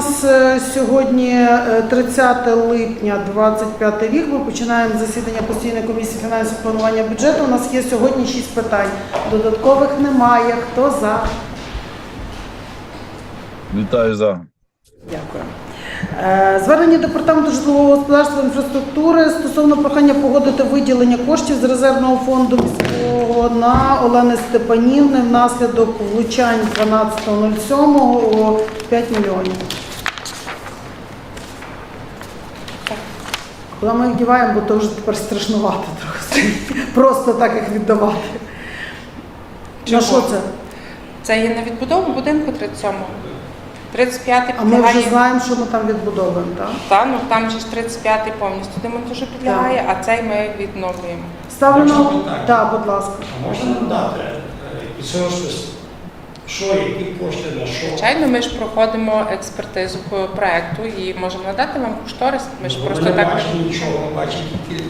нас е, сьогодні е, 30 липня 25 рік. Ми починаємо засідання постійної комісії фінансів планування бюджету. У нас є сьогодні 6 питань. Додаткових немає. Хто за? Вітаю за. Дякую. Е, Звернення департаменту житлового господарства інфраструктури стосовно прохання погодити виділення коштів з резервного фонду міського на Олени Степанівни внаслідок влучань 12.07 о 5 мільйонів. Куди ми їх діваємо, бо то вже тепер страшнувато трохи. Просто так їх віддавати. На Чого? що це? Це є на відбудову будинку 37-го. 35-й А ми вже знаємо, що ми там відбудовуємо, так? Та, ну там же ж 35-й повністю демонтажу підлягає, а цей ми відновлюємо. Ставлю на питання? Так, будь ласка. А можна нам дати е, цього списку? Що, які кошти на що? Звичайно, ми ж проходимо експертизу проекту і можемо надати вам кошторис. Ми ж Ми просто не так. бачимо нічого, ми бачимо тільки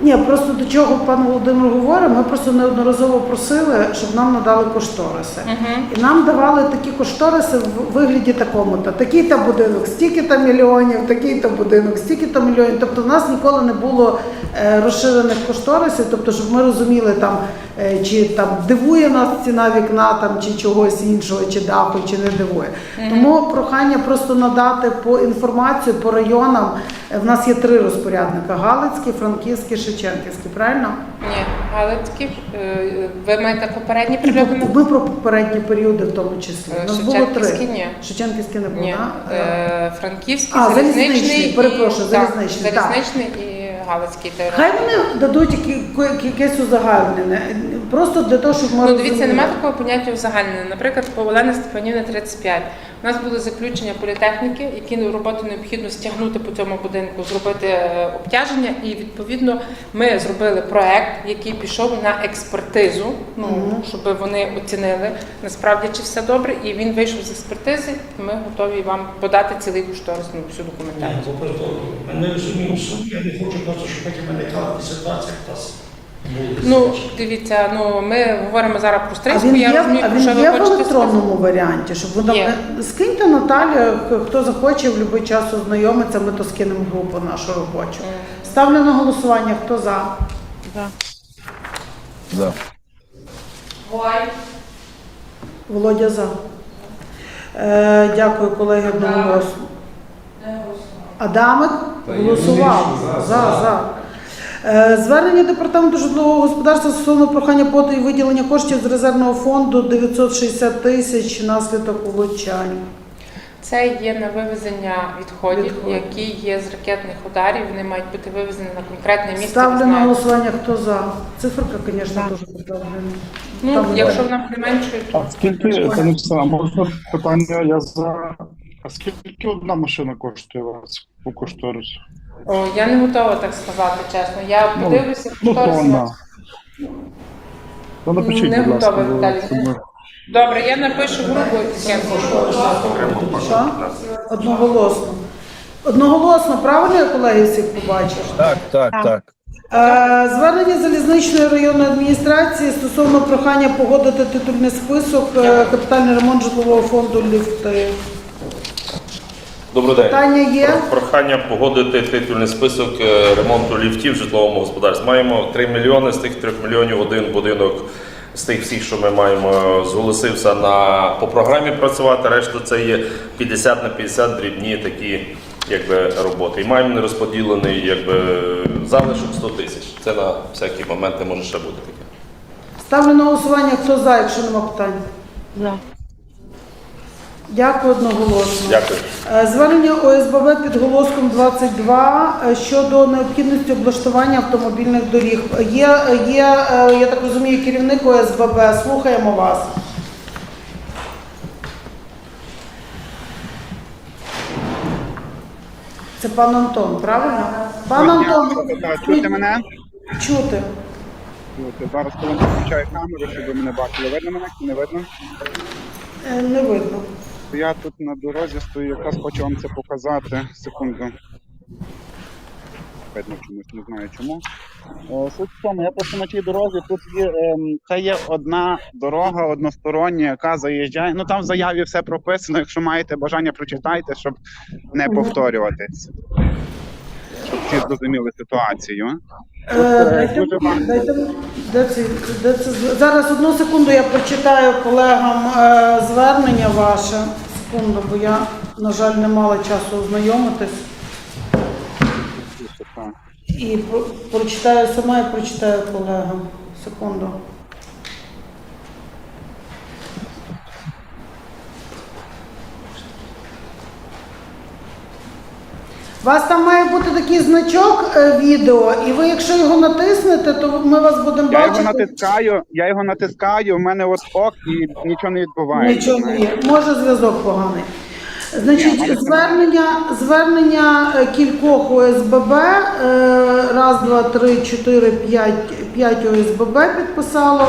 Ні, просто до чого пан Володимир говорить, ми просто неодноразово просили, щоб нам надали кошториси. Мгм. І нам давали такі кошториси в вигляді такому-то. Такий-то будинок, стільки-то мільйонів, такий-то будинок, стільки-то мільйонів. Тобто в нас ніколи не було е, розширених кошторисів, тобто, щоб ми розуміли, там, чи там дивує нас ціна вікна, там, чи чогось іншого, чи даху, чи не дивує. Тому прохання просто надати по інформацію по районам. Е, В нас є три розпорядника: Галицький, Франківський, Шевченківський, правильно? Ні, Галицький, е, ви маєте попередні по- Ми про попередні періоди в тому числі. У нас було три. ні. Шевченківський не було, Ні. Е, Франківський, А, залізничний, залізничний, і- перепрошую, так, залізничний, так. і Галицький теж. Хай вони дадуть якесь узагальнене. Просто для того, щоб ми Ну, дивіться, розуміли. немає такого поняття узагальнення. Наприклад, по Олени Степанівни 35. У нас були заключення політехніки, які роботи необхідно стягнути по цьому будинку, зробити е, обтяження. І відповідно ми зробили проект, який пішов на експертизу, ну щоб вони оцінили насправді чи все добре. І він вийшов з експертизи. і Ми готові вам подати цілий кошторис, ну, всю Ні, документацію. бо просто ми розуміємо суть, я не хочу просто, щоб потім виникала ситуація, як нас Ну дивіться, ну ми говоримо зараз про А стрижку. він Я є, розумію, а про він ви є в хочете сказати. електронному варіанті, щоб там Є. е, скиньте Наталі, хто захоче в будь-який час ознайомиться, ми то скинемо в групу нашу робочу. Ставлю на голосування, хто за. За. Володя за. Е, дякую, колеги, одноголосно. Адамик голосував за, за. Е, Звернення департаменту житлового господарства стосовно прохання поду і виділення коштів з резервного фонду 960 тисяч внаслідок влучань. Це є на вивезення відходів, Відходів. які є з ракетних ударів. Вони мають бути вивезені на конкретне місце. Ставлю на голосування, хто за. Циферка, звісно, дуже проблемна. Ну, Там якщо вона применшує, то А скільки це не а можна питання? Я за. А скільки одна машина коштує у вас по кошторису? О, я не готова так сказати, чесно. Я Ну, подивлюся, Ну, хто тонна. То напишіть, Не будь ласка. готова, бо Віталій. це ми- Добре, я напишу в групу. я. Що? Одноголосно. Одноголосно, правильно я колеги всіх побачив? Так, так, так. Е, Звернення залізничної районної адміністрації стосовно прохання погодити титульний список е, капітальний ремонт житлового фонду ліфти. Добрий день. Питання є? Прохання погодити титульний список е, ремонту ліфтів в житловому господарстві. Маємо 3 мільйони, з тих 3 мільйонів один будинок з тих всіх, що ми маємо, зголосився на по програмі працювати. Решта це є 50 на 50 дрібні такі якби, роботи. І маємо нерозподілений якби, залишок 100 тисяч. Це на всякі моменти може ще бути таке. Ставлю на голосування, хто за, якщо нема питань. Дякую одноголосно. Дякую. Е, Звернення ОСББ під голоском 22 е, щодо необхідності облаштування автомобільних доріг. Є, є, е, я так розумію, керівник ОСББ. Слухаємо вас. Це пан Антон, правильно? Пан Антон, Чути мене? чути. Чути. Зараз коли включаю камеру, щоб ви мене бачили. Видно мене чи не видно? Не видно. Я тут на дорозі стою, якраз хочу вам це показати. Секунду. видно чомусь, не знаю чому. Е, Суть в тому, я просто на тій дорозі тут є ем, це є одна дорога одностороння, яка заїжджає. Ну там в заяві все прописано. Якщо маєте бажання, прочитайте, щоб не повторюватись. Щоб всі зрозуміли ситуацію. Дайте, дайте, зараз одну секунду я прочитаю колегам е, звернення ваше. Секунду, бо я, на жаль, не мала часу ознайомитись. І прочитаю сама і прочитаю колегам. Секунду. Вас там має бути такий значок е, відео, і ви, якщо його натиснете, то ми вас будемо Я його бачити. натискаю, я його натискаю, в мене от ок і нічого не відбувається. Нічого не є. Може зв'язок поганий. Ні, Значить, мене звернення, звернення е, кількох ОСББ, е, раз, два, три, чотири, п'ять, п'ять ОСББ підписало.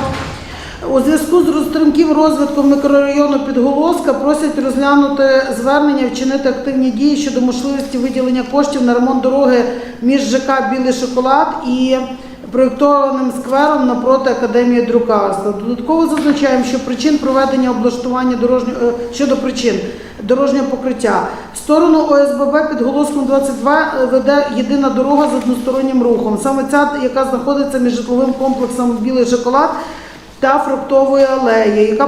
У зв'язку з розстрімким розвитком мікрорайону Підголоска просять розглянути звернення, вчинити активні дії щодо можливості виділення коштів на ремонт дороги між ЖК Білий шоколад і проєктованим сквером напроти Академії друкарства. Додатково зазначаємо, що причин проведення облаштування дорожнього е, щодо причин дорожнього покриття в сторону ОСББ під Голоском 22 веде єдина дорога з одностороннім рухом. Саме ця, яка знаходиться між житловим комплексом Білий шоколад та фруктової алеї, яка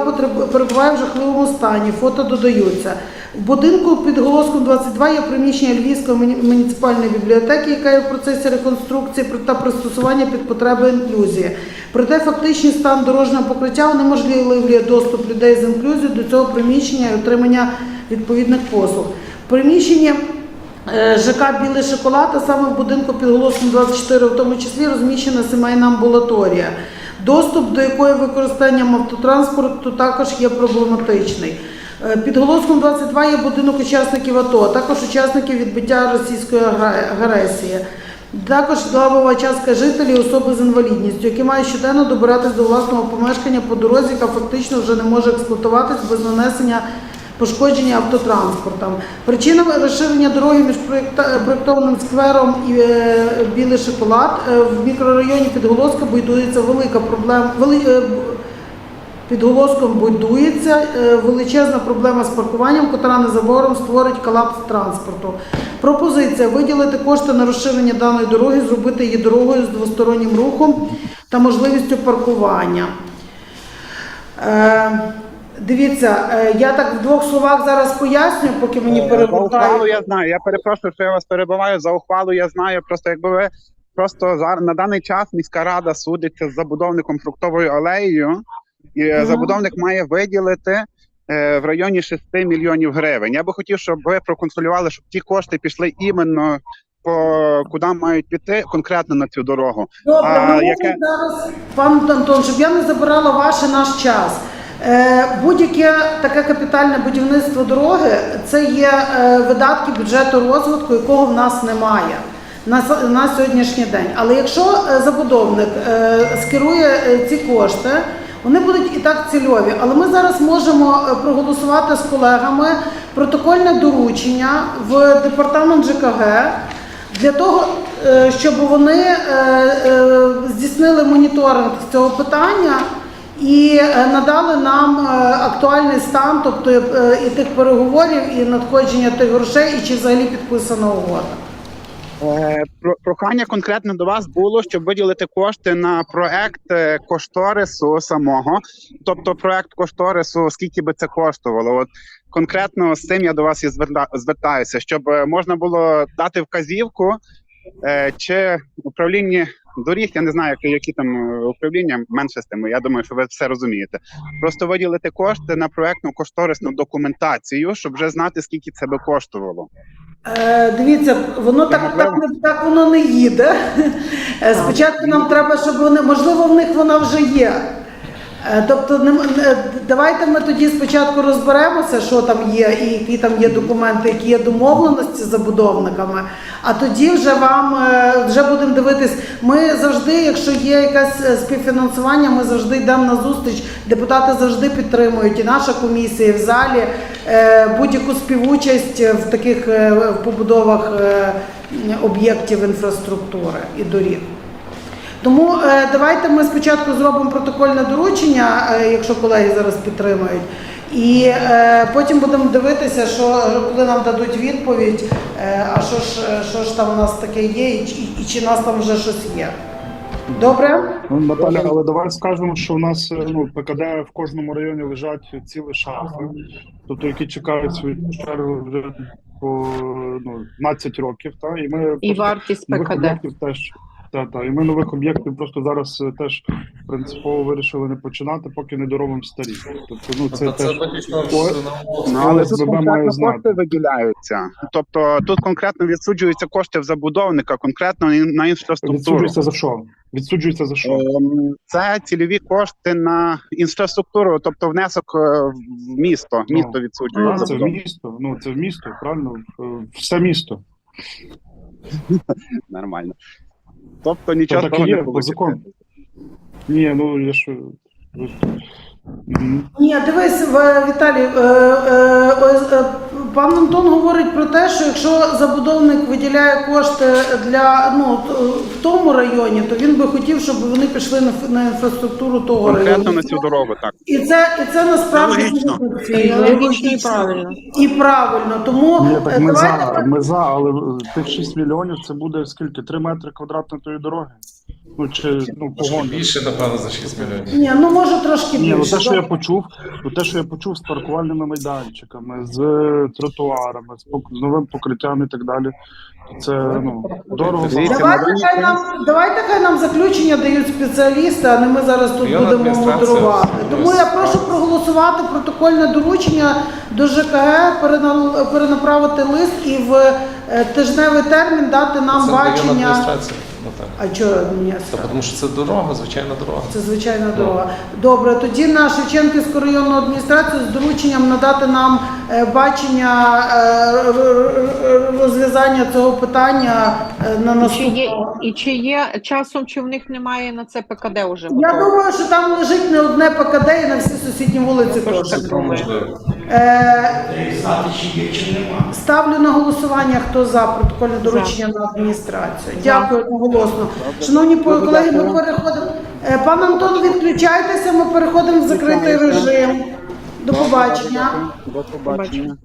перебуває в жахливому стані. Фото додаються. В будинку під Голоском 22 є приміщення Львівської муніципальної бібліотеки, яка є в процесі реконструкції та пристосування під потреби інклюзії. Проте фактичний стан дорожнього покриття унеможливлює доступ людей з інклюзією до цього приміщення і отримання відповідних послуг. В приміщенні Е, ЖК Білий шоколад, саме в будинку під Голоском 24, в тому числі розміщена сімейна амбулаторія, доступ до якої використанням автотранспорту також є проблематичний. Е, Під Голоском 22 є будинок учасників АТО, а також учасників відбиття російської агресії. Також лавова частка жителів особи з інвалідністю, які мають щоденно добиратись до власного помешкання по дорозі, яка фактично вже не може експлуатуватись без нанесення пошкодження автотранспортом. Причинами розширення дороги між проєктованим сквером і е, білий шоколад е, в мікрорайоні Підголоска будується велика проблема. Е, Підголоском будується е, величезна проблема з паркуванням, котра незабаром створить колапс транспорту. Пропозиція виділити кошти на розширення даної дороги, зробити її дорогою з двостороннім рухом та можливістю паркування. Дивіться, е, я так в двох словах зараз поясню, поки мені Е, За ухвалу перегортають. я знаю. Я перепрошую, що я вас перебиваю. За ухвалу я знаю. Просто якби ви просто зараз на даний час міська рада судиться з забудовником фруктовою алеєю, і е, Мгм. забудовник має виділити. е, В районі 6 мільйонів гривень. Я би хотів, щоб ви проконтролювали, щоб ті кошти пішли іменно по куди мають піти конкретно на цю дорогу. Добре, А ми яке- зараз, пан Антон, щоб я не забирала ваш і наш час. Е, Будь-яке таке капітальне будівництво дороги це є е, видатки бюджету розвитку, якого в нас немає на, сьогоднішній день. Але якщо е, забудовник скерує ці кошти, вони будуть і так цільові. Але ми зараз можемо проголосувати з колегами протокольне доручення в департамент ЖКГ для того, щоб вони здійснили моніторинг цього питання і е, надали нам е, актуальний стан, тобто е, і тих переговорів, і надходження тих грошей, і чи взагалі підписана угода. Про- Прохання конкретно до вас було, щоб виділити кошти на проект кошторису самого. Тобто, проект кошторису, скільки би це коштувало? От конкретно з цим я до вас і зверта- звертаюся, щоб можна було дати вказівку, чи управління доріг, я не знаю, які, які там е, управління менше з тим. Я думаю, що ви все розумієте. Просто виділити кошти на проектну кошторисну документацію, щоб вже знати, скільки це би коштувало. Е, дивіться, воно так, так, не- так воно не їде. Е, Спочатку нам треба, щоб вони, можливо, в них вона вже є. Е, Тобто, не- давайте ми тоді спочатку розберемося, що там є, і які там є документи, які є домовленості з забудовниками. А тоді вже вам е, вже будемо дивитись. Ми завжди, якщо є якесь е, співфінансування, ми завжди йдемо на зустріч. Депутати завжди підтримують і наша комісія і в залі е, будь-яку співучасть в таких е, побудовах е, об'єктів інфраструктури і доріг. Тому е, давайте ми спочатку зробимо протокольне доручення, е, якщо колеги зараз підтримують, і е, потім будемо дивитися, що коли нам дадуть відповідь, е, а що ж, що ж там у нас таке є, і, чи- і чи нас там вже щось є. Добре? Ну, Наталя, але давай скажемо, що у нас ну, ПКД в кожному районі лежать цілі шафи, тобто які чекають свою чергу вже по ну, 12 років. Та? І ми І вартість ПКД. теж. Та, та. І ми нових об'єктів просто зараз е, теж принципово вирішили не починати, поки не доробимо старі. Тобто, ну це теж Ну, але тут конкретно кошти виділяються. Тобто тут конкретно відсуджуються кошти в забудовника, конкретно на інфраструктуру. відсуджується за що? Відсуджується за що? Ем, Це цільові кошти на інфраструктуру, тобто внесок е, в місто. Ну, Місто відсуджує. А, це в місто. Ну це в місто, правильно? Все місто. Нормально. Тобто нічого так того і не є, по Ні, ну я що. Ні, дивись, Віталій, е, е, е, пан Антон говорить про те, що якщо забудовник виділяє кошти для ну т- в тому районі, то він би хотів, щоб вони пішли на, ф- на інфраструктуру того Конкретно району. на цю дорогу, так. І це, і це насправді логічно. І логічно, і правильно. І правильно. Тому Ні, е, так ми давайте за, ми за, але тих 6 мільйонів це буде скільки? 3 метри квадратної тої дороги? Ну чи ну Трошки погон. більше, напевно, за 6 мільйонів. Ні, ну може трошки Ні, ну більше. те, що я почув, ну те, що я почув з паркувальними майданчиками, з тротуарами, з, пок- новим покриттям і так далі. Це ну дорого. Дивіться, Давайте хай нам давайте хай нам заключення дають спеціалісти, а не ми зараз тут Районна будемо адміністрація мудрувати. Тому я прошу проголосувати протокольне доручення до ЖКГ, перена- перенаправити лист і в е, тижневий термін дати нам Це районна бачення. адміністрація. Наталя. А чого Та тому що це дорога, звичайна дорога. це звичайна дорога. Добре, тоді на Шевченківську районну адміністрацію з дорученням надати нам е, бачення е, р- р- р- розв'язання цього питання е, на І чи є, і чи є часом, чи в них немає на це ПКД вже Я думаю, що там лежить не одне ПКД і на всі сусідні вулиці Тож теж. так думаю. Можливо. Е, ставлю на голосування, хто за протокольне доручення на адміністрацію. Дякую одноголосно. Шановні по- колеги, ми переходимо. Е, Пан Антон, відключайтеся, ми переходимо в закритий режим. До побачення. До побачення.